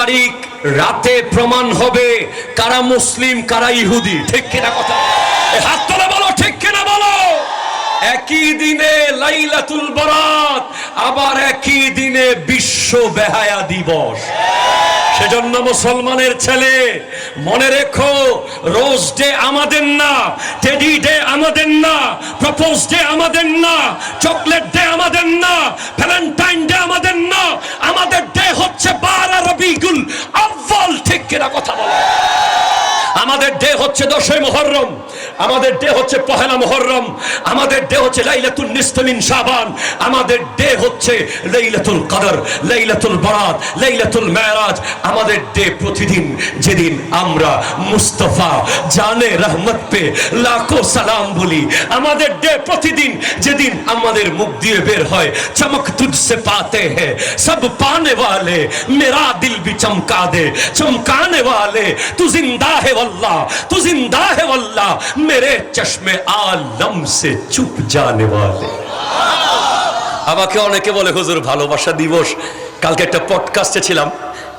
তারিখ, রাতে প্রমাণ হবে কারা মুসলিম, কারা ইহুদি। ঠিক কিনা কথা? হাত তোলা বলো, ঠিক কিনা বলো? একই দিনে লাইলাতুল বরাত, আবার একই দিনে বিশ্ব বেহায়া দিবস। সেজন্য মুসলমানের ছেলে, মনে রেখো, রোজ ডে আমাদের না, টেডি ডে আমাদের না, প্রপোজ ডে আমাদের না, চকলেট ডে আমাদের না, ভ্যালেন্টাইন ডে আমাদের না, আমাদের ডে হচ্ছে বারা রবিগুল আব্বাল, ঠিক কিনা কথা বলো। আমাদের ডে হচ্ছে দশই মোহররম। আমাদের ডে হচ্ছে পহেলা মোহররম। আমাদের ডে হচ্ছে লাইলাতুল নিস্তমিন শাবান। আমাদের ডে হচ্ছে লাইলাতুল কদর, লাইলাতুল বরাত, লাইলাতুল মেরাজ। আমাদের ডে প্রতিদিন, যেদিন আমরা মুস্তফা, জানে রহমত পে লাখো সালাম বলি। আমাদের ডে প্রতিদিন যেদিন আমাদের মুখ দিয়ে বের হয় চমক তুঝসে পাতে हैं सब पाने वाले मेरा दिल भी चमका दे चमकाने वाले तू जिंदा है वल्लाह तू जिंदा है वल्लाह मेरे चश्मे आलम से चुप जाने वाले আমাকে অনেকে বলে হুজুর ভালোবাসা দিবস কালকে একটা পডকাস্টে ছিলাম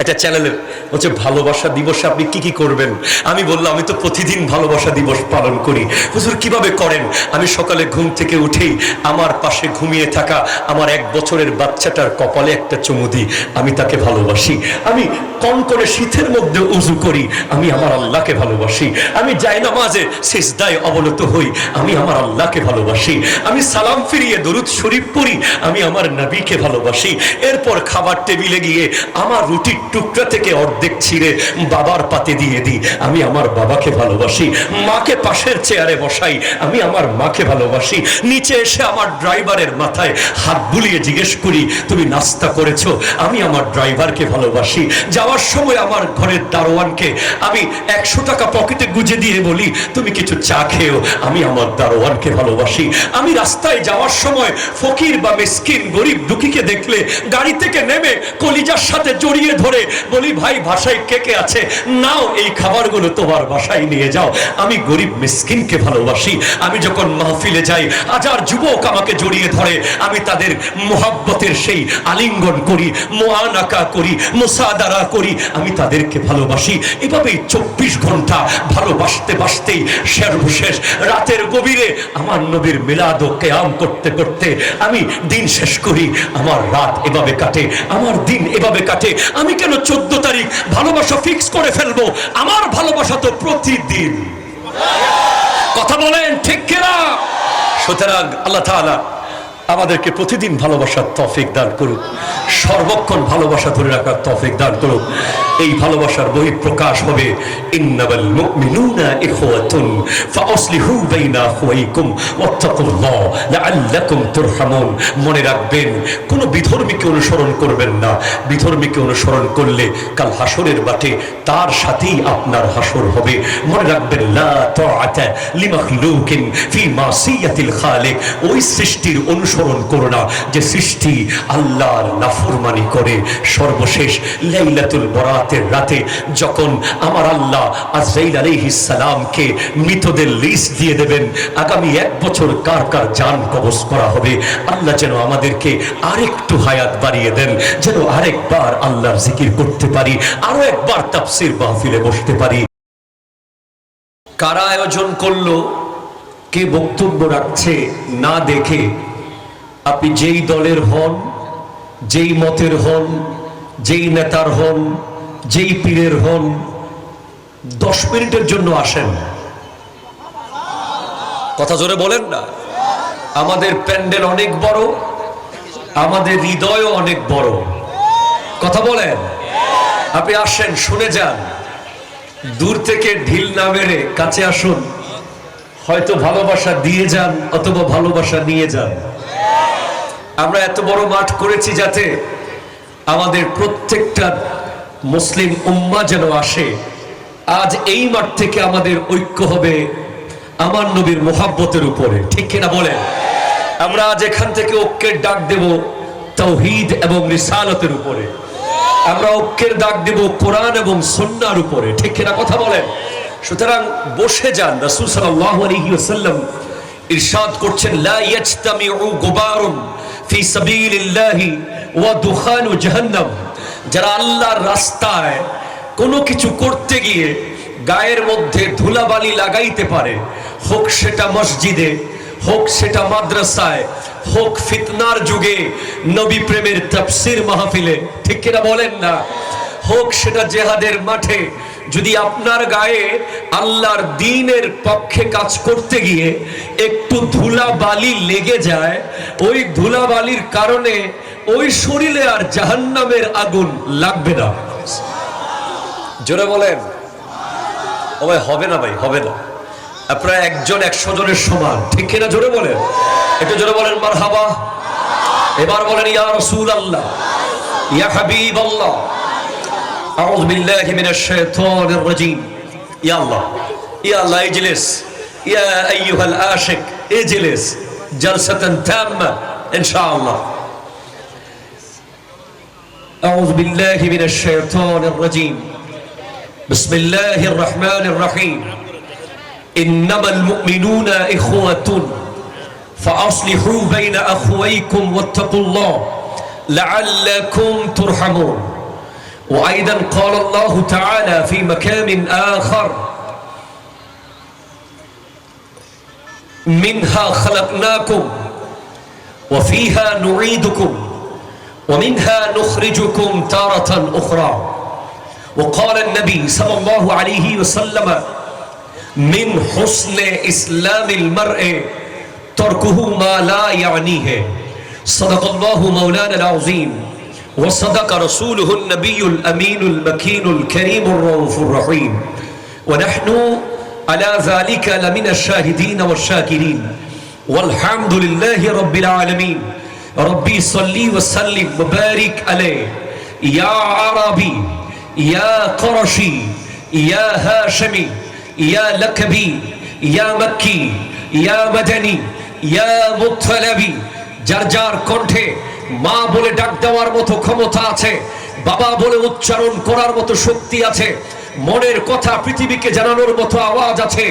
একটা চ্যানেলের বলছে, ভালোবাসা দিবসে আপনি কি কি করবেন? আমি বললাম, আমি তো প্রতিদিন ভালোবাসা দিবস পালন করি। হুজুর, কীভাবে করেন? আমি সকালে ঘুম থেকে উঠেই আমার পাশে ঘুমিয়ে থাকা আমার এক বছরের বাচ্চাটার কপালে একটা চুমু দিই, আমি তাকে ভালোবাসি। আমি কন করে শীতের মধ্যে উজু করি, আমি আমার আল্লাহকে ভালোবাসি। আমি যাই নামাজে শেষদায় অবনত হই, আমি আমার আল্লাহকে ভালোবাসি। আমি সালাম ফিরিয়ে দরুদ শরীফ পড়ি, আমি আমার নবীকে ভালোবাসি। এরপর খাবার টেবিলে গিয়ে আমার রুটির টুকরা থেকে অর্ধেক ছিঁড়ে বাবার পাতে দিয়ে দিই। আমি আমার বাবাকে ভালোবাসি, মাকে পাশের চেয়ারে বসাই, আমি আমার মাকে ভালোবাসি। নিচে এসে আমার ড্রাইভারের মাথায় হাত বুলিয়ে জিজ্ঞেস করি, তুমি নাস্তা করেছ? আমি আমার ড্রাইভারকে ভালোবাসি। যাওয়ার সময় আমার ঘরের দারোয়ানকে আমি একশো টাকা পকেটে গুজে দিয়ে বলি, তুমি কিছু চা খেয়েও? আমি আমার দারোয়ানকে ভালোবাসি। আমি রাস্তায় যাওয়ার সময় ফকির বা মিসকিন গরিব দুঃখীকে দেখলে গাড়ি থেকে নেমে কলিজার সাথে জড়িয়ে ধরে বলি, ভাই ভাষায় কে কে আছে? নাও এই খাবারগুলো তোমার বাসায় নিয়ে যাও। আমি গরিব মিসকিনকে ভালোবাসি। আমি যখন মাহফিলে যাই, হাজার যুবক আমাকে জড়িয়ে ধরে। আমি তাদের মোহাব্বতের সেই আলিঙ্গন করি মোয়ানাকা করি, মোসাদারা করি। আমি তাদেরকে ভালোবাসি। এভাবেই চব্বিশ ঘণ্টা ভালোবাসতে বাসতেই সর্বশেষ রাতের গভীরে আমার নবীর মিলাদ ও কেয়াম করতে করতে আমি দিন শেষ করি। আমার রাত এভাবে কাটে, আমার দিন এভাবে কাটে। আমি কেন চোদ্দ তারিখ ভালোবাসা ফিক্স করে ফেলব? আমার ভালোবাসা তো প্রতিদিন। কথা বলেন, ঠিক কেনা? সুতরাং আল্লাহ তাআলা আমাদেরকে প্রতিদিন ভালোবাসার তফিক দান করুক। সর্বক্ষণ ভালোবাসা ধরে রাখার তফিক দান করুক। এই ভালোবাসার হবে ওয়াত্তাকুল্লাহ লাআল্লাকুম তুরহামুন। মনে রাখবেন, কোনো বিধর্মীকে অনুসরণ করবেন না। বিধর্মীকে অনুসরণ করলে কাল হাসরের মাঠে তার সাথেই আপনার হাসর হবে। মনে রাখবেন, লা তাআতা ওই সৃষ্টির অনুসরণ করো না যে সৃষ্টি আল্লাহর নাফরমানি করে। সর্বশেষ লাইলাতুল বরাতের রাতে যখন আমার আল্লাহ আজরাইল সালামকে মৃতদের লিস্ট দিয়ে দেবেন, আগামী এক বছর কার কার জান কবজ করা হবে, আল্লাহ যেন আমাদেরকে আরেকটু হায়াত বাড়িয়ে দেন, যেন আরেকবার আল্লাহর জিকির করতে পারি, আরও একবার তাফসির মাহফিলে বসতে পারি। কারা আয়োজন করল? কে বক্তব্য রাখছে না দেখে আপনি যেই দলের হন, যেই মতের হন, যেই নেতার হন, যেই পীরের হন, দশ মিনিটের জন্য আসেন। কথা জোরে বলেন না। আমাদের প্যান্ডেল অনেক বড়, আমাদের হৃদয়ও অনেক বড়। কথা বলেন। আপনি আসেন, শুনে যান। দূর থেকে ঢিল না মেরে কাছে আসুন। হয়তো ভালোবাসা দিয়ে যান, অথবা ভালোবাসা নিয়ে যান। আমরা এত বড় মাঠ করেছি যাতে আমাদের প্রত্যেকটা মুসলিম উম্মা যেন আসে। আজ এই মাঠ থেকে আমাদের ঐক্য হবে আমার নবীর মোহাব্বতের উপরে। ঠিক কিনা বলেন? আমরা আজ এখান থেকে ঐক্যের ডাক দেব তৌহিদ এবং রিসালতের উপরে। আমরা ঐক্যের ডাক দেব কোরআন এবং সন্ন্যার উপরে। ঠিক কিনা কথা বলেন? সুতরাং বসে যান। রাসূল সাল্লাল্লাহু আলাইহি ওয়াসাল্লাম ইরশাদ করছেন, লা ইয়াজতামিউ গুবারুন ফি সাবিলিল্লাহি ওয়া দুখানু জাহান্নাম। যারা আল্লাহর রাস্তায় কোনো কিছু করতে গিয়ে গায়ের মধ্যে ধুলাবালি লাগাইতে পারে, হোক সেটা মসজিদে, হোক সেটা মাদ্রাসায়, হোক ফিতনার যুগে নবী প্রেমের তাফসির মাহফিলে, ঠিক কিনা বলেন না? হোক সেটা জেহাদের মাঠে যদি আপনার গায়ে আল্লাহর দিনের পক্ষে কাজ করতে গিয়ে একটু ধুলা বালি লেগে যায়, ওই ধুলা বালির কারণে ওই শরীরে আর জাহান্নামের আগুন লাগবে না। জোরে বলেন। ও ভাই, হবে না ভাই, হবে না। আপনারা একজন একশো জনের সমান, ঠিক কিনা জোরে বলেন? একটু জোরে বলেন মার হাবা এবার বলেন, ইয়া রসুল আল্লাহ ইয়া হাবিব আল্লাহ أعوذ بالله من الشيطان الرجيم. يا الله يا الله اجلس. يا أيها العاشق اجلس. جلسة تامة إن شاء الله. أعوذ بالله من الشيطان الرجيم. بسم الله الرحمن الرحيم. إنما المؤمنون إخوة فأصلحوا بين أخويكم واتقوا الله لعلكم ترحمون. وأيضا قال الله تعالى في مكان آخر منها خلقناكم وفيها نعيدكم ومنها نخرجكم تارة أخرى. وقال النبي صلى الله عليه وسلم من حسن إسلام المرء تركه ما لا يعنيه. صدق الله مولانا العظيم. وصدق رسوله النبي الأمين المكين الكريم الرؤوف الرحيم. ونحن على ذلك لمن الشاهدين والشاكرين. والحمد لله رب العالمين. ربي صلي وسلم وبارك عليه. يا عربي يا قرشي يا هاشمي يا لكبي يا مكي يا مدني يا مطلبي যার যার কণ্ঠে মা বলে ডাক দেওয়ার মতো ক্ষমতা আছে, বাবা বলে উচ্চারণ করার মতো শক্তি আছে, মনের কথা পৃথিবীকে জানানোর মতো আওয়াজ আছে,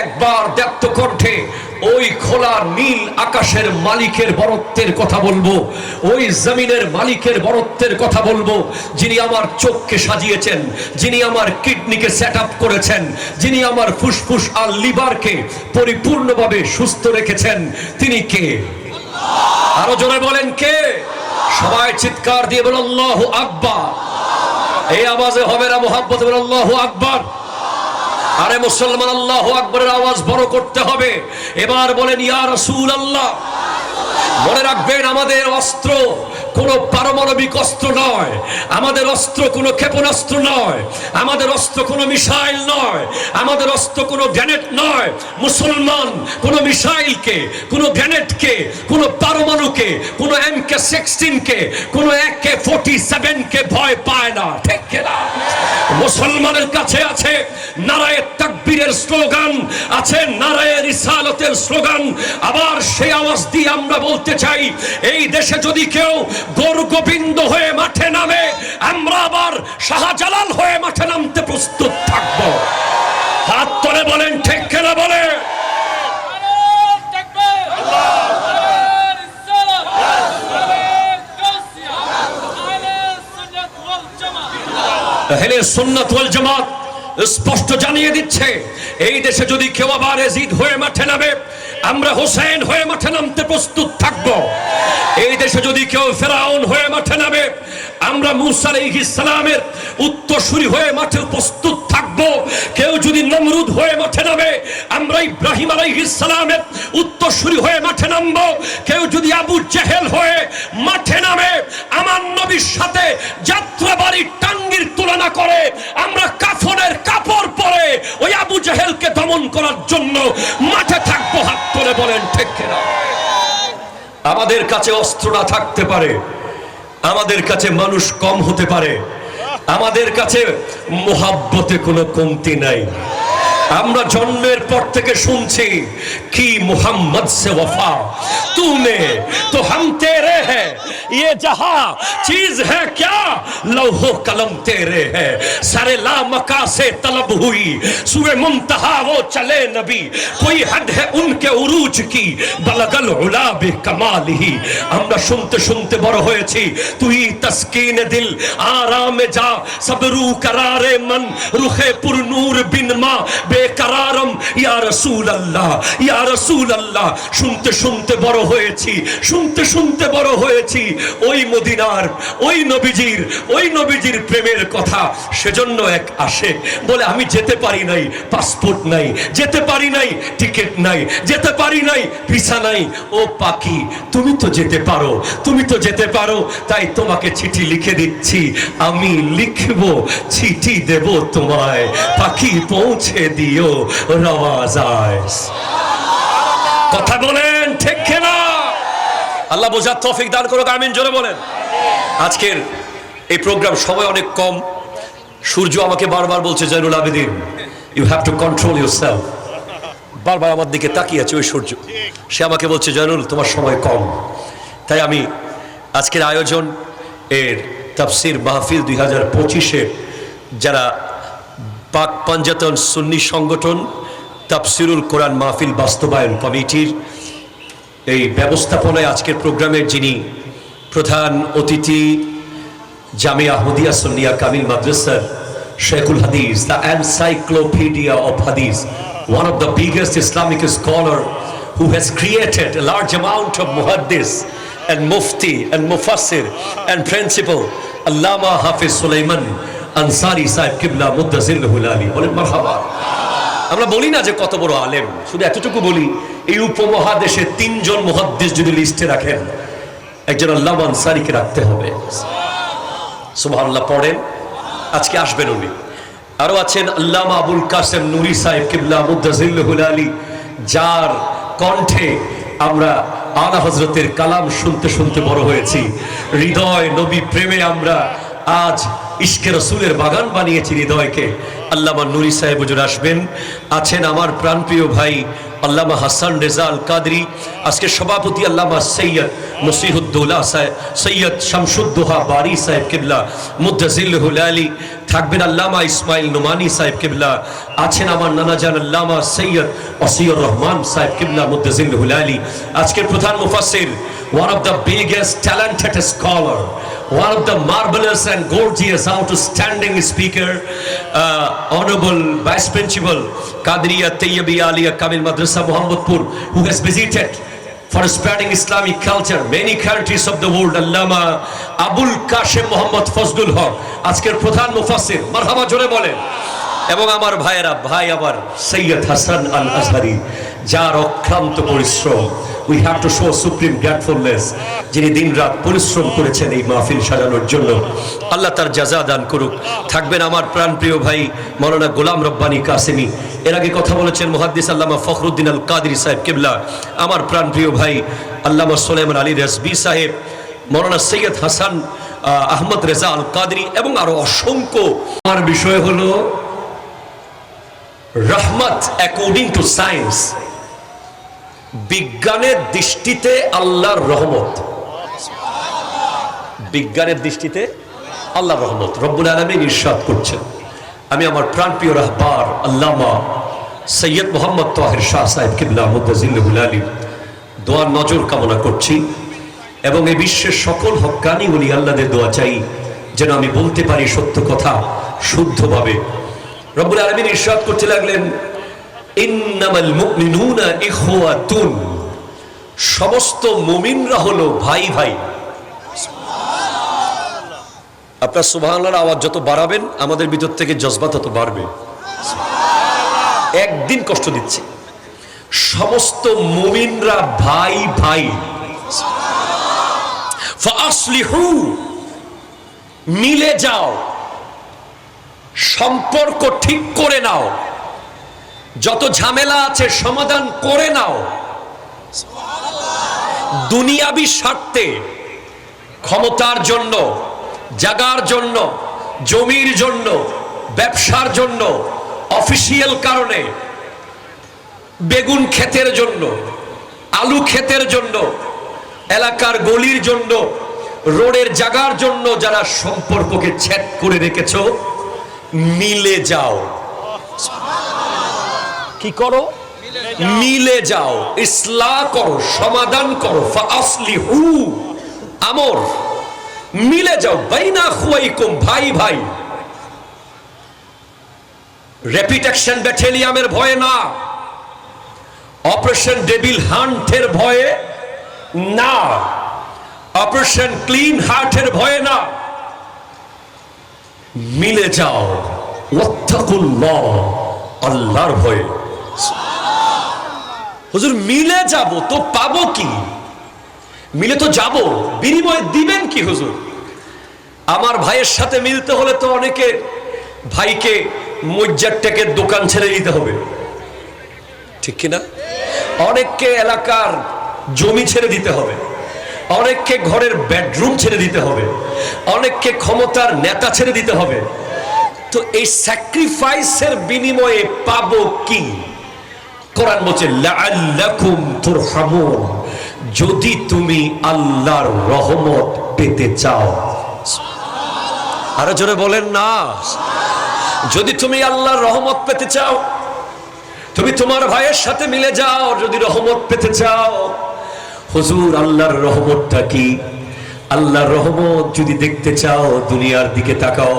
একবার ব্যক্ত কণ্ঠে ওই খোলা নীল আকাশের মালিকের বরত্বের কথা বলব, ওই জমিনের মালিকের বরত্বের কথা বলব, যিনি আমার চোখকে সাজিয়েছেন, যিনি আমার কিডনিকে সেট করেছেন, যিনি আমার ফুসফুস আর লিভারকে পরিপূর্ণভাবে সুস্থ রেখেছেন, তিনি কে? আরও জোরে বলেন কে? সবাই চিৎকার দিয়ে বলেন, আল্লাহ আকবার। এই আওয়াজে হবে না মোহাম্মত বলেন, আল্লাহ আকবার। আরে মুসলমান, আল্লাহ আকবরের আওয়াজ বড় করতে হবে। এবার বলেন, ইয়া রাসূল আল্লাহ মনে রাখবেন, আমাদের অস্ত্র কোনো পারমাণবিক অস্ত্র নয়। আমাদের অস্ত্র কোনো ক্ষেপণাস্ত্র নয়। আমাদের অস্ত্র কোনো মিসাইল নয়। আমাদের অস্ত্র কোনো গ্যানেট নয়। মুসলমান কোনো মিসাইলকে, কোনো গ্যানেটকে কোনো পারমাণুকে, কোনো এম কে সিক্সটিনকে, কোনো এক কে ফোর্টি সেভেনকে ভয় পায় না। ঠিক কিনা? মুসলমানের কাছে আছে নারায়ের তাকবীরের স্লোগান, আছে নারায়ের রিসালতের স্লোগান। আবার সেই আওয়াজ দিয়ে আমরা বলতে চাই, এই দেশে যদি কেউ গরু গোবিন্দ হয়ে মাঠে নামে, আমরা আবার শাহজালাল হয়ে মাঠে নামতে প্রস্তুত থাকব। হাত তোলে বলেন, ঠিক কেনা বলে? সুন্নাত ওয়াল জামাত। স্পষ্ট জানিয়ে দিচ্ছে, এই দেশে যদি কেউ আবার এজিদ হয়ে মাঠে নামে, আমরা হোসেন হয়ে মাঠে নামতে প্রস্তুত থাকব। এই দেশে যদি কেউ ফেরাউন হয়ে মাঠে নামে, আমরা মুসা আলাইহিস সালামের উত্তরসূরি হয়ে মাঠে প্রস্তুত থাকব। কেউ যদি নমরুদ হয়ে মাঠে নামে, আমরা ইব্রাহিম আলাই সালামের উত্তরসূরি হয়ে মাঠে নামব। কেউ যদি আবু জেহেল হয়ে মাঠে নামে, আমার নবীর সাথে যাত্রাবাড়ির টাঙ্গির তুলনা করে, আমরা কাফনের কাপড় পরে ওই আবু জাহেলকে দমন করার জন্য মাঠে থাকব, হাত করে বলেন, ঠিক কিনা? আমাদের কাছে অস্ত্র না থাকতে পারে, আমাদের কাছে মানুষ কম হতে পারে, আমাদের কাছে মোহাব্বতে কোনো কমতি নাই। আমরা জন্মের পর থেকে শুনছি কি মোহাম্মদ সে वफा तूने तो हम तेरे हैं ये जहां चीज है क्या लौहो कलम तेरे है सारे लामका से तलब हुई सुए मुंतहा वो चले नबी कोई हद है उनके उरूज की बलगल उलाब कमाल ही আমরা শুনতে শুনতে বড় হয়েছি তুই তসকিন দিল আরামে যা সব রু करारे मन रुखे पुरनूर बिन मा বেকারারম ইয়া রাসূল আল্লাহ ইয়া রাসূল আল্লাহ শুনতে শুনতে বড় হয়েছি, শুনতে শুনতে বড় হয়েছি। ওই মদিনার, ওই নবীজির ওই নবীজির প্রেমের কথা সেজন্য এক আসে। বলে, আমি যেতে পারি নাই, পাসপোর্ট নাই, যেতে পারি নাই, টিকিট নাই, যেতে পারি নাই, ভিসা নাই। ও তুমি তো যেতে পারো, তুমি তো যেতে পারো, তাই তোমাকে চিঠি লিখে দিচ্ছি। আমি লিখব, চিঠি দেব তোমায়। পাখি পৌঁছে দিও রওয়াজায় কথা বলেন, ঠিক না আল্লাহ বোঝার তৌফিক দান করুক, আমিন, জোরে বলেন। আজকের এই প্রোগ্রাম সময় অনেক কম। সূর্য আমাকে বারবার বলছে Zainul Abedin you have to control yourself বারবার আমার দিকে তাকিয়ে আছে ওই সূর্য। সে আমাকে বলছে জয়নুল তোমার সময় কম। তাই আমি আজকের আয়োজন এর তাফসির মাহফিল দুই হাজার পঁচিশে যারা পাক পাঞ্জাতন সুন্নি সংগঠন তাফসিরুল কোরআন মাহফিল বাস্তবায়ন কমিটির এই ব্যবস্থাপনায় আজকের প্রোগ্রামের যিনি প্রধান অতিথি জামি আহমদিয়া সন্নিয়া কামিল মাদ্রাসার শেখুল হাদিস, দ্য এনসাইক্লোপিডিয়া অফ হাদিস one of the biggest Islamic scholar who has created large amount of মুহাদ্দিস অ্যান্ড মুফতি অ্যান্ড মুফাসির অ্যান্ড প্রিন্সিপাল আল্লামা হাফিজ সুলাইমান আনসারি সাহেব কিবলা মুদাজিল্লাহুল আলী বলেন, মারহাবা। আমরা বলি না যে কত বড় আলেম, শুধু এতটুকু বলি, এই উপমহাদেশে তিনজন মুহাদ্দিস যদি লিস্টে রাখেন, একজন আল্লাহ আনসারিকে রাখতে হবে। সুবহানাল্লাহ, পড়েন। আজকে আসবেন উনি। আরও আছেন আল্লামা আবুল কাসেম নুরি সাহেব কিবলা মুদাজিল্লাহুল আলী যার কণ্ঠে আমরা আলা হজরতের কালাম শুনতে শুনতে বড় হয়েছি। হৃদয় নবী প্রেমে আমরা আজ ইশকে রসুলের বাগান বানিয়েছি হৃদয়কে। আল্লামা নুরি সাহেব হুজুর আসবেন। আছেন আমার প্রাণপ্রিয় ভাই আল্লামা হাসান রেজাল কাদরি। আজকে সভাপতি আল্লামা সৈয়দ নসিহুদ্দৌলা সাহেব সৈয়দ শামসুদ্দোহা বারি সাহেব কিবলা মুদাজিল্লুল আলী থাকবেন আল্লামা ইসমাইল নোমানি সাহেব কিবলা। আছেন আমার নানাজান আল্লামা সৈয়দ অসিয়র রহমান সাহেব কিবলা মুদাজিল্লুল আলী আজকের প্রধান মুফাসির one of the biggest talented scholar, one of the marvelous and gorgeous outstanding speaker uh, honorable vice principal kadriya tayyibiya aliya kamil madrasa muhammadpur who has visited for spreading islamic culture many countries of the world allama abul kashem mohammad Fazlul Haque আজকের প্রধান মুফাসসির মারহাবা জোরে বলেন এবং আমার ভাইয়েরা ভাই আবার সৈয়দ হাসান আল আজহারি যার অক্লান্ত পরিশ্রম we have to show supreme gratefulness যিনি দিনরাত পরিশ্রম করেছেন এই মাহফিল সাজানোর জন্য। আল্লাহ তার জাজা দান করুক। থাকবেন আমার প্রাণপ্রিয় ভাই মৌলানা গোলাম রব্বানি কাসেমি। এর আগে কথা বলেছেন মুহাদ্দিস আল্লামা ফখরুদ্দিন আল কাদরি সাহেব কিবলা। আমার প্রাণপ্রিয় ভাই আল্লামা সোলেমান আলী রেসবি সাহেব, মৌলানা সৈয়দ হাসান আহমদ রেজা আল কাদরি এবং আরও অসংখ্য। আমার বিষয় হলো, রহমত অ্যাকর্ডিং টু সায়েন্স বিজ্ঞানের দৃষ্টিতে আল্লাহর রহমত। বিজ্ঞানের দৃষ্টিতে আল্লাহর রহমত। রব্বুল আলমিন ইরশাদ করছেন। আমি আমার প্রাণপ্রিয় রাহবার আল্লামা সৈয়দ মোহাম্মদ তাহির শাহ সাহেব কিবলা মুদাজিল্লুল আলী দোয়ার নজর কামনা করছি এবং এই বিশ্বের সকল হক্কানি উনি আল্লাহদের দোয়া চাই যেন আমি বলতে পারি সত্য কথা শুদ্ধভাবে। রব্বুল আলমিন ইরশাদ করতে লাগলেন ইন্নামাল মুমিনুনা ইখওয়াতুন। সমস্ত মুমিনরা হলো ভাই ভাই। আপনার সুবহানাল্লাহর আওয়াজ যত বাড়াবেন আমাদের ভিতর থেকে জজবা তত বাড়বে। একদিন কষ্ট দিচ্ছে। সমস্ত মুমিনরা ভাই ভাই। মিলে যাও। সম্পর্ক ঠিক করে নাও। যত ঝামেলা আছে, সমাধান করে নাও। দুনিয়াবি স্বার্থে, ক্ষমতার জন্য, জাগার জন্য, জমির জন্য, ব্যবসার জন্য, অফিসিয়াল কারণে, বেগুন ক্ষেতের জন্য, আলু ক্ষেতের জন্য, এলাকার গলির জন্য, রোডের জাগার জন্য যারা সম্পর্ককে ছেদ করে রেখেছ, মিলে যাও। কি করো? মিলে যাও ইসলা করো, সমাধান করো আসলি হু আমর, মিলে যাও, বাইনা খুয়াইকুম, ভাই ভাই। র্যাপিড অ্যাকশন ব্যাটালিয়ামের ভয়ে না। অপারেশন ডেভিল হান্টের ভয়ে না। অপারেশন ক্লিন হার্টের ভয়ে না। মিলে যাও আল্লাহর ভয়ে। হুজুর, মিলে যাব তো পাবো কি? মিলে তো যাব। বিনিময়ে দিবেন কি হুজুর? আমার ভাইয়ের সাথে মিলতে হলে তো অনেকে ভাইকে মজ্জার টেকের দোকান ছেড়ে দিতে হবে। ঠিক কিনা? অনেককে এলাকার জমি ছেড়ে দিতে হবে। অনেককে ঘরের বেডরুম ছেড়ে দিতে হবে। অনেককে ক্ষমতার নেতা ছেড়ে দিতে হবে। তো এই স্যাক্রিফাইসের বিনিময়ে পাবো কি? কোরআন বলছে, লাআল্লাকুম তুরহামুন। যদি তুমি আল্লাহর রহমত পেতে চাও। আরও জোরে বলেন না। যদি তুমি আল্লাহর রহমত পেতে চাও, তুমি তোমার ভাইয়ের সাথে মিলে যাও, যদি রহমত পেতে চাও। হুজুর, আল্লাহর রহমতটা কি? আল্লাহর রহমত যদি দেখতে চাও, দুনিয়ার দিকে তাকাও,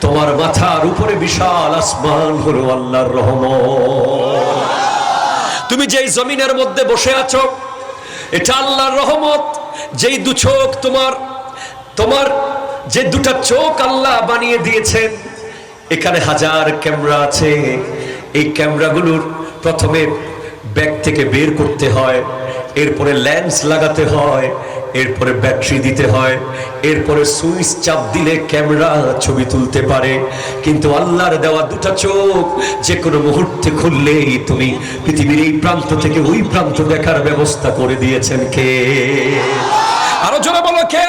তোমার মাথার উপরে বিশাল আসমান হলো আল্লাহর রহমত। তুমি যেই জমিনের মধ্যে বসে আছো, এটা আল্লাহর রহমত। যেই দু চোখ তোমার তোমার যে দুটা চোখ আল্লাহ বানিয়ে দিয়েছেন, এখানে হাজার ক্যামেরা আছে। এই ক্যামেরাগুলোর প্রথমে ব্যাগ থেকে বের করতে হয়, এরপরে লেন্স লাগাতে হয় এরপরে ব্যাটারি দিতে হয়, এরপরে সুইচ চাপ দিলে ক্যামেরা ছবি তুলতে পারে। কিন্তু আল্লাহর দেওয়া দুটা চোখ যে কোনো মুহূর্তে খুললেই তুমি পৃথিবীর এই প্রান্ত থেকে ওই প্রান্ত দেখার ব্যবস্থা করে দিয়েছেন কে? আরও জোরে বলো কে?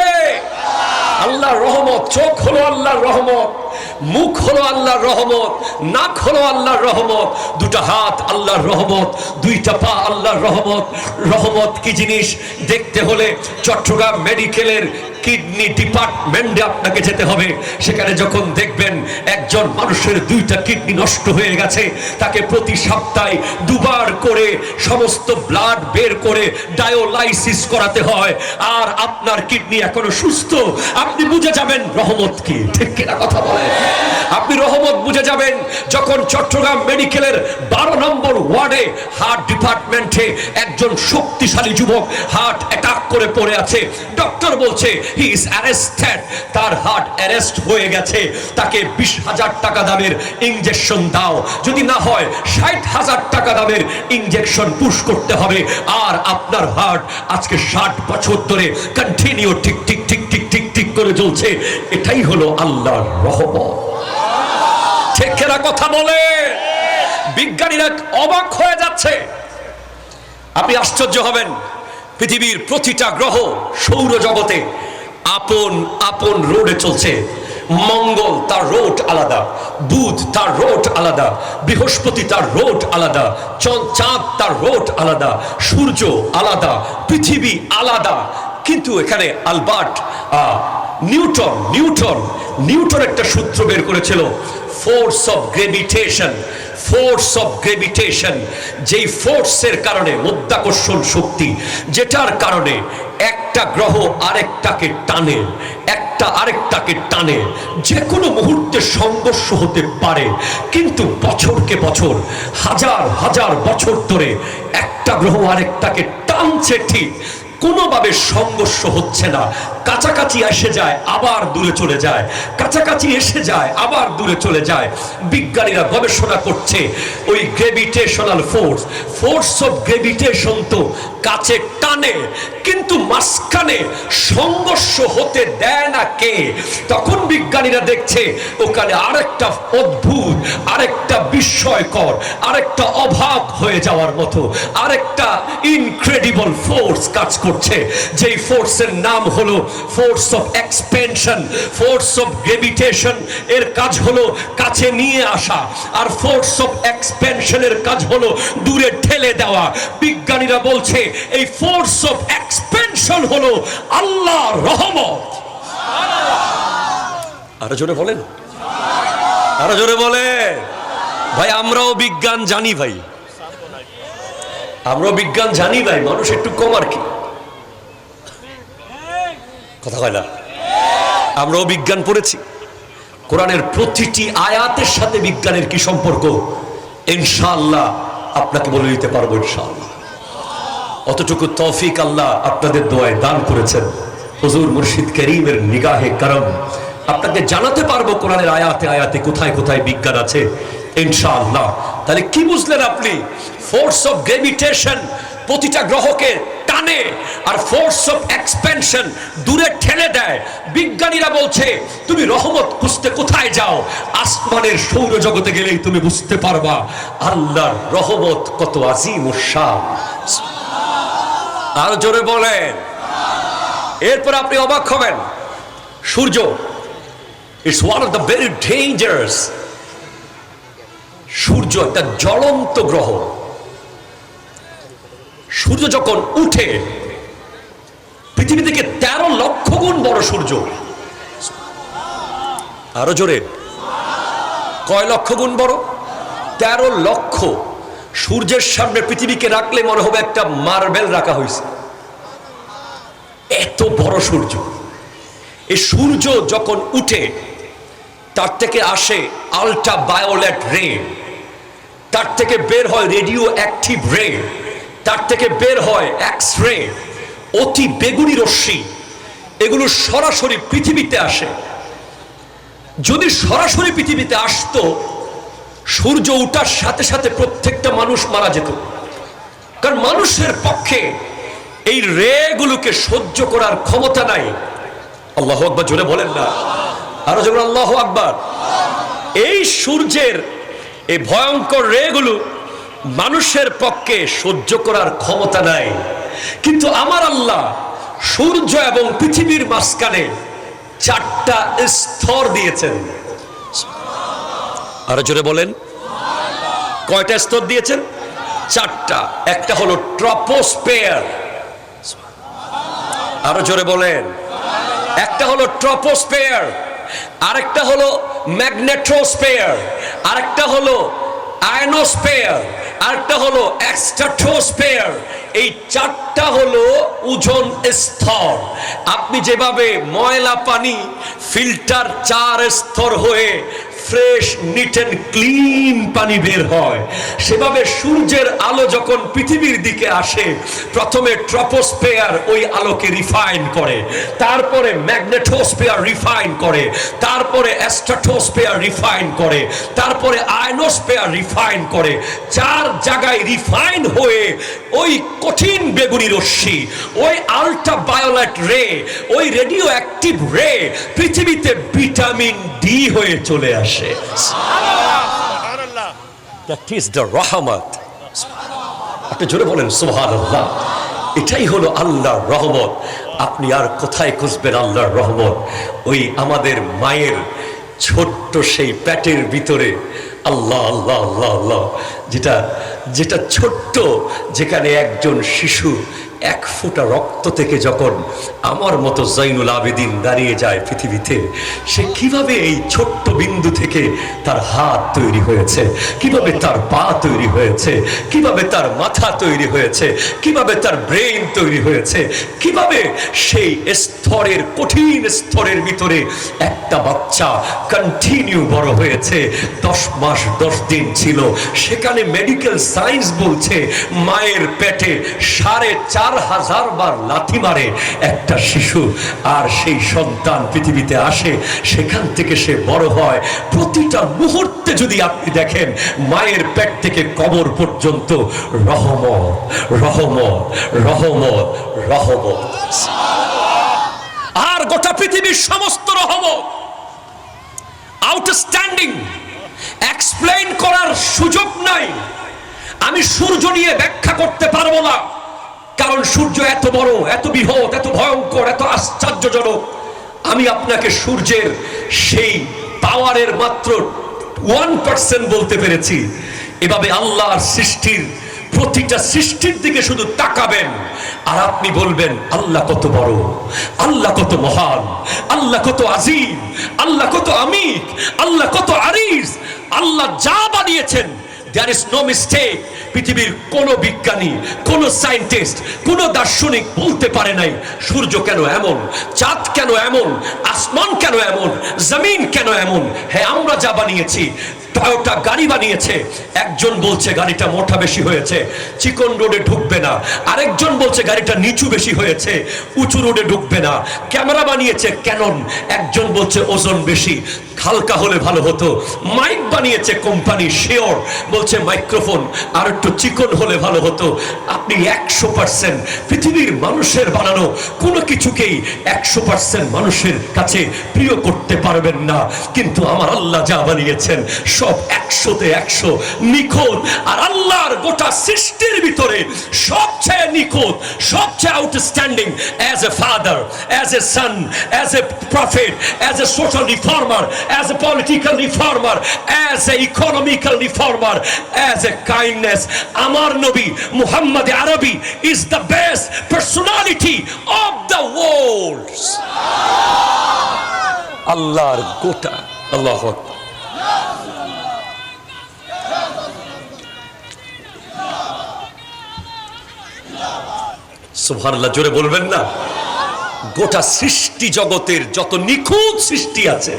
আল্লাহর রহমত, চোখ হলো আল্লাহর রহমত। মুখ হলো আল্লাহর রহমত, নাক হলো আল্লাহর রহমত, দুটা হাত আল্লাহর রহমত, দুইটা পা আল্লাহর রহমত। রহমত কি জিনিস? দেখতে হলে চট্টগ্রাম মেডিকেলের কিডনি ডিপার্টমেন্টে আপনাকে যেতে হবে। সেখানে যখন দেখবেন একজন মানুষের দুইটা কিডনি নষ্ট হয়ে গেছে, তাকে প্রতি সপ্তাহে দুবার করে সমস্ত ব্লাড বের করে ডায়োলাইসিস করাতে হয়। আর আপনার কিডনি এখনও সুস্থ। আপনি বুঝে যাবেন রহমত কি। ঠিক কিনা কথা বলে? আপনি রহমত বুঝে যাবেন যখন চট্টগ্রাম মেডিকেলের বারো নম্বর ওয়ার্ডে হার্ট ডিপার্টমেন্টে একজন শক্তিশালী যুবক হার্ট অ্যাটাক করে পড়ে আছে। ডক্টর বলছে হি ইজ অ্যারেস্টেড তার হার্ট অ্যারেস্ট হয়ে গেছে। তাকে বিশ হাজার টাকা দামের ইঞ্জেকশন দাও। যদি না হয়, ষাট হাজার টাকা দামের ইঞ্জেকশন পুশ করতে হবে। আর আপনার হার্ট আজকে ষাট বছর ধরে কন্টিনিউ ঠিক ঠিক ঠিক ঠিক ঠিক ঠিক করে চলছে। এটাই হলো আল্লাহর রহমত। ঠিক কেনা কথা বলে? বিজ্ঞানীরা অবাক হয়ে যাচ্ছে। আপনি আশ্চর্য হবেন। পৃথিবীর প্রতিটা গ্রহ সৌরজগতে আপন আপন রোডে চলছে। মঙ্গল তার রোড আলাদা, বুধ তার রোড আলাদা, বৃহস্পতি তার রোড আলাদা চাঁদ তার রোড আলাদা, সূর্য আলাদা, পৃথিবী আলাদা। কিন্তু এখানে আলবার্ট নিউটন নিউটন নিউটন একটা সূত্র বের করেছিল force of gravitation force of gravitation যেই ফোর্সের কারণে মধ্যাকর্ষণ শক্তি, যেটার কারণে একটা গ্রহ আরেকটাকে টানে, একটা আরেকটাকে টানে। যে কোনো মুহূর্তে সংঘর্ষ হতে পারে, কিন্তু বছরকে বছর, হাজার হাজার বছর ধরে একটা গ্রহ আরেকটাকে টানছে ঠিক কোনোভাবে সংঘর্ষ হচ্ছে না। কাছাকাছি এসে যায়, আবার দূরে চলে যায়। কাছাকাছি এসে যায়, আবার দূরে চলে যায়। বিজ্ঞানীরা গবেষণা করছে, ওই gravitational force force of gravitation তো কাছে টানে, কিন্তু মাঝখানে সংঘর্ষ হতে দেয় না কে? তখন বিজ্ঞানীরা দেখছে, ওখানে আরেকটা অদ্ভুত, আরেকটা বিস্ময়কর, আরেকটা অভাব হয়ে যাওয়ার মতো, আরেকটা ইনক্রেডিবল ফোর্স কাজ করছে করছে যেই ফোর্সের নাম হলো force of expansion force of gravitation এর কাজ হলো কাছে নিয়ে আসা। আর ফোর্স অফ এক্সপেনশনের কাজ হলো দূরে ঠেলে দেওয়া। বিজ্ঞানীরা বলছে, এই ফোর্স অফ এক্সপেনশন হলো আল্লাহর রহমত। আরও জোরে বলেন। আরও জোরে বলে ভাই, আমরাও বিজ্ঞান জানি ভাই। আমরাও বিজ্ঞান জানি ভাই, মানুষ একটু কম আর কি। কথা হয় না? আমরাও বিজ্ঞান পড়েছি। কোরআনের প্রতিটি আয়াতের সাথে বিজ্ঞানের কি সম্পর্ক? ইনশাআল্লাহ আপনাকে বলে দিতে পারব ইনশাআল্লাহ। অতটুকু তৌফিক আল্লাহ আপনাদের দোয়ায় দান করেছেন। হুজুর মুর্শিদ করিমের নিগাহে করম আপনাকে জানাতে পারব কোরআনের আয়াতে আয়াতে কোথায় কোথায় বিজ্ঞান আছে। ইনশাআল্লাহ। তাহলে কি বুঝলেন আপনি? ফোর্স অফ গ্রেভিটেশন প্রতিটা গ্রহকে টানে আর ফোর্স অফ এক্সপেনশন দূরে ঠেলে দেয়। বিজ্ঞানীরা বলছে, তুমি রহমত খুঁজতে কোথায় যাও? আসমানের সৌরজগতে গেলেই তুমি বুঝতে পারবা, আল্লাহর রহমত কত আজিম উৎসাহ আর জোরে বলেন। এরপর আপনি অবাক হবেন। সূর্য it's one of the very dangerous সূর্য একটা জ্বলন্ত গ্রহ। সূর্য যখন উঠে পৃথিবী থেকে তেরো লক্ষ গুণ বড় সূর্য? আরও জোরে। কয় লক্ষ গুণ বড়? তেরো লক্ষ। সূর্যের সামনে পৃথিবীকে রাখলে মনে হবে একটা মার্বেল রাখা হয়েছে। এত বড় সূর্য। এই সূর্য যখন উঠে, তার থেকে আসে আলট্রা বায়োলেট রে তার থেকে বের হয় রেডিও অ্যাক্টিভ রে তার থেকে বের হয় এক্স রে অতি বেগুনি রশ্মি। এগুলো সরাসরি পৃথিবীতে আসে। যদি সরাসরি পৃথিবীতে আসতো, সূর্য উঠার সাথে সাথে প্রত্যেকটা মানুষ মারা যেত। কারণ মানুষের পক্ষে এই রেগুলোকে সহ্য করার ক্ষমতা নাই। আল্লাহ আকবর জোরে বলেন না। আরও যেমন আল্লাহ আকবর। এই সূর্যের এই ভয়ঙ্কর রেগুলো মানুষের পক্ষে সহ্য করার ক্ষমতা নাই। কিন্তু আমার আল্লাহ সূর্য এবং পৃথিবীর মাঝখানে চারটা স্তর দিয়েছেন। আরও জোরে বলেন। কয়টা স্তর দিয়েছেন? চারটা। একটা হলো ট্রপোস্পেয়ার আরও জোরে বলেন। একটা হলো ট্রপোস্পেয়ার আরেকটা হলো ম্যাগনেট্রোস্পেয়ার আরেকটা হলো আয়নোস্পেয়ার আরেকটা হলো এক্সট্রাটোস্পেয়ার এই চারটা হলো ওজন স্তর। আপনি যেভাবে ময়লা পানি ফিল্টার চার স্তর হয়ে ফ্রেশ নিট অ্যান্ড ক্লিন পানি বের হয়। সেভাবে সূর্যের আলো যখন পৃথিবীর দিকে আসে, প্রথমে ট্রপোস্পেয়ার ওই আলোকে রিফাইন করে, তারপরে ম্যাগনেটোস্পেয়ার রিফাইন করে, তারপরে অ্যাস্ট্রাটোস্পেয়ার রিফাইন করে, তারপরে আয়নোস্পেয়ার রিফাইন করে, চার জায়গায় রিফাইন হয়ে ওই কঠিন বেগুনি রশ্মি ওই আলট্রা বায়োলেট রে ওই রেডিও অ্যাক্টিভ রে পৃথিবীতে ভিটামিন ডি হয়ে চলে আসে। দ্যাট ইজ দ্য রহমত আপনি জোরে বলেন সুহান আল্লাহ এটাই হলো আল্লাহর রহমত। আপনি আর কোথায় খুঁজবেন আল্লাহর রহমত? ওই আমাদের মায়ের ছোট্ট সেই প্যাটের ভিতরে আল্লাহ আল্লাহ আল্লাহ আল্লাহ যেটা যেটা ছোট্ট যেখানে একজন শিশু এক ফোঁটা রক্ত থেকে যখন আমার মতো জৈনুল আবেদিন দাঁড়িয়ে যায় পৃথিবীতে, সে কীভাবে এই ছোট্ট বিন্দু থেকে তার হাত তৈরি হয়েছে? কীভাবে তার পা তৈরি হয়েছে? কীভাবে তার মাথা তৈরি হয়েছে? কীভাবে তার ব্রেন তৈরি হয়েছে? কীভাবে সেই স্তরের কঠিন স্তরের ভিতরে একটা বাচ্চা কন্টিনিউ বড় হয়েছে? দশ মাস, দশ দিন ছিল। সেখানে মেডিকেল সায়েন্স বলছে, মায়ের পেটে সাড়ে চার হাজার হাজার বার লাথি মারে একটা শিশু, আর সেই সন্তান পৃথিবীতে আসে, সেখান থেকে সে বড় হয়। প্রতিটা মুহূর্তে যদি আপনি দেখেন, মায়ের পেট থেকে কবর পর্যন্ত রহমত রহমত রহমত রহমত। আর গোটা পৃথিবীর সমস্ত রহমত আউটস্ট্যান্ডিং, এক্সপ্লেইন করার সুযোগ নাই। আমি সূর্য নিয়ে ব্যাখ্যা করতে পারব না। কারণ সূর্য এত বড়, এত বৃহৎ, এত ভয়ঙ্কর, এত আশ্চর্যজনক। আমি আপনাকে সূর্যের সেই পাওয়ারের মাত্র ওয়ান পার্সেন্ট বলতে পেরেছি। এভাবে আল্লাহর সৃষ্টির, প্রতিটা সৃষ্টির দিকে শুধু তাকাবেন আর আপনি বলবেন, আল্লাহ কত বড়, আল্লাহ কত মহান, আল্লাহ কত আজিম, আল্লাহ কত আমিক আল্লাহ কত আরিস আল্লাহ যা বানিয়েছেন দেয়ার ইজ নো মিস্টেক পৃথিবীর কোন বিজ্ঞানী, কোন সায়েন্টিস্ট কোন দার্শনিক বলতে পারে নাই, সূর্য কেন এমন, চাঁদ কেন এমন, আসমান কেন এমন, জমিন কেন এমন। হ্যাঁ আমরা যা বানিয়েছি টয়োটা গাড়ি বানিয়েছে। একজন বলছে, গাড়িটা মোটা বেশি হয়েছে, চিকন রোডে ঢুকবে না। আরেকজন বলছে, গাড়িটা নিচু বেশি হয়েছে, উঁচু রোডে ঢুকবে না। ক্যামেরা বানিয়েছে ক্যানন একজন বলছে, ওজন বেশি, হালকা হলে ভালো হতো। মাইক বানিয়েছে কোম্পানি শেওর বলছে, মাইক্রোফোন আর একটু চিকন হলে ভালো হতো। আপনি একশো পার্সেন্ট পৃথিবীর মানুষের বানানো কোনো কিছুকেই একশো পার্সেন্ট মানুষের কাছে প্রিয় করতে পারবেন না। কিন্তু আমার আল্লাহ যা বানিয়েছেন সব একশোতে একশো নিখোঁজ আর আল্লাহর গোটা সৃষ্টির ভিতরে সবচেয়ে নিখোঁজ সবচেয়ে outstanding as a father as a son as a prophet as a social reformer as a political reformer as a economical reformer as a kindness আমার নবী মুহাম্মদ আরবি is the best personality of the world আল্লাহর গোটা, আল্লাহ সুবহানাল্লাহ জোরে বলবেন না? গোটা সৃষ্টি জগতের যত নিখুঁত সৃষ্টি আছে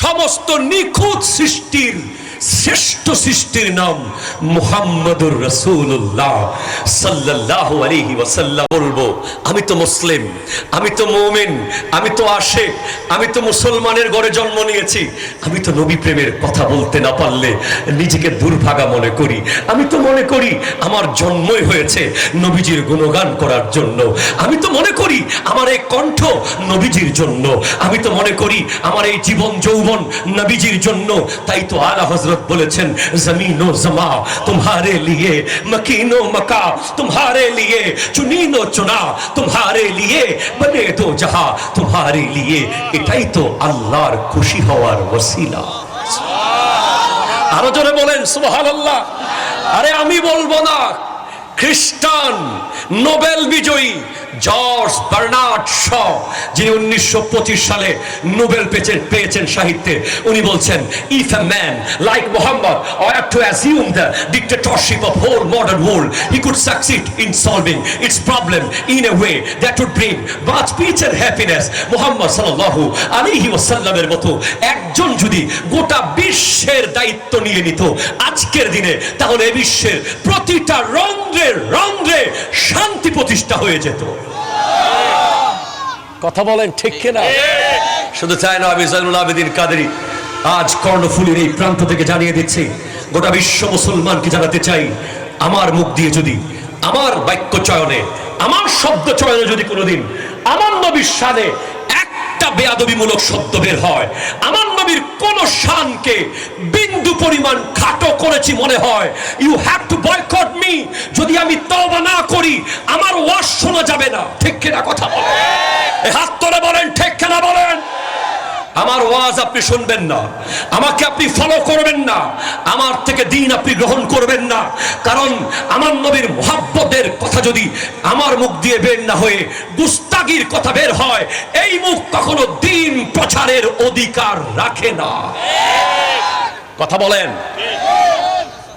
সমস্ত নিখুঁত সৃষ্টির শ্রেষ্ঠ সৃষ্টির নাম মুহাম্মদুর রসুল্লাহ সাল্লাহ আলাইহি ওয়াসাল্লাম বলব, আমি তো মুসলিম, আমি তো মুমিন, আমি তো আশেক, আমি তো মুসলমানের ঘরে জন্ম নিয়েছি। আমি তো নবী প্রেমের কথা বলতে না পারলে নিজেকে দুর্ভাগা মনে করি। আমি তো মনে করি আমার জন্মই হয়েছে নবীজির গুণগান করার জন্য। আমি তো মনে করি আমার এই কণ্ঠ নবীজির জন্য। আমি তো মনে করি আমার এই জীবন যৌবন নবীজির জন্য। তাই তো আলা হজরত বলেছেন, জমিনো জমা তোমারে লিয়ে, মকিনো মকা তোমারে লিয়ে, চুনিনো চুনা তোমারে লিয়ে, বনে দো জাহা তোমারে লিয়ে। এটাই তো আল্লাহর খুশি হওয়ার ওসিলা। আরও জোরে বলেন, সুবহানাল্লাহ। আরে আমি বলব না, খ্রিস্টান, নোবেল বিজয়ী জর্জ বার্নার্ড শ, যিনি উনিশশো পঁচিশ সালে নোবেল পেয়েছেন পেয়েছেন সাহিত্যে। উনি বলছেন if a man like Mohammad or to assume the dictatorship of whole modern world, he could succeed in solving its problem in a way that would bring much peace and happiness. Mohammad সাল্লাল্লাহু আলাইহি ওয়াসাল্লামের মতো একজন যদি গোটা বিশ্বের দায়িত্ব নিয়ে নিত, আজকের দিনে তাহলে এই বিশ্বের প্রতিটা রন্ধ্রে রন্ধ্রে শান্তি প্রতিষ্ঠা হয়ে যেত। কথা বলেন ঠিক কিনা? শুধু চায় না আমি জানুল আবেদিন কাদেরি আজ কর্ণফুলির এই প্রান্ত থেকে জানিয়ে দিচ্ছি গোটা বিশ্ব মুসলমানকে জানাতে চাই আমার মুখ দিয়ে যদি আমার বাক্য চয়নে আমার শব্দ চয়নে যদি কোনোদিন আমার নবীর সানে একটা বেয়াদবিমূলক শব্দ বের হয় আমার নবীর কোন শানকে পরিমাণ খাটো করেছি মনে হয়। You have to boycott me যদি আমি তওবা না করি, আমার ওয়াজ শোনা যাবে না। ঠিক কিনা কথা বলেন? হাত তোলে বলেন, ঠিক কিনা বলেন? আমার ওয়াজ আপনি শুনবেন না। আমাকে আপনি ফলো করবেন না। আমার থেকে দিন আপনি গ্রহণ করবেন না। কারণ আমার নবীর মোহাব্বতের কথা যদি আমার মুখ দিয়ে বের না হয়ে গুস্তাগির কথা বের হয়, এই মুখ কখনো দিন প্রচারের অধিকার রাখে না। কথা বলেন।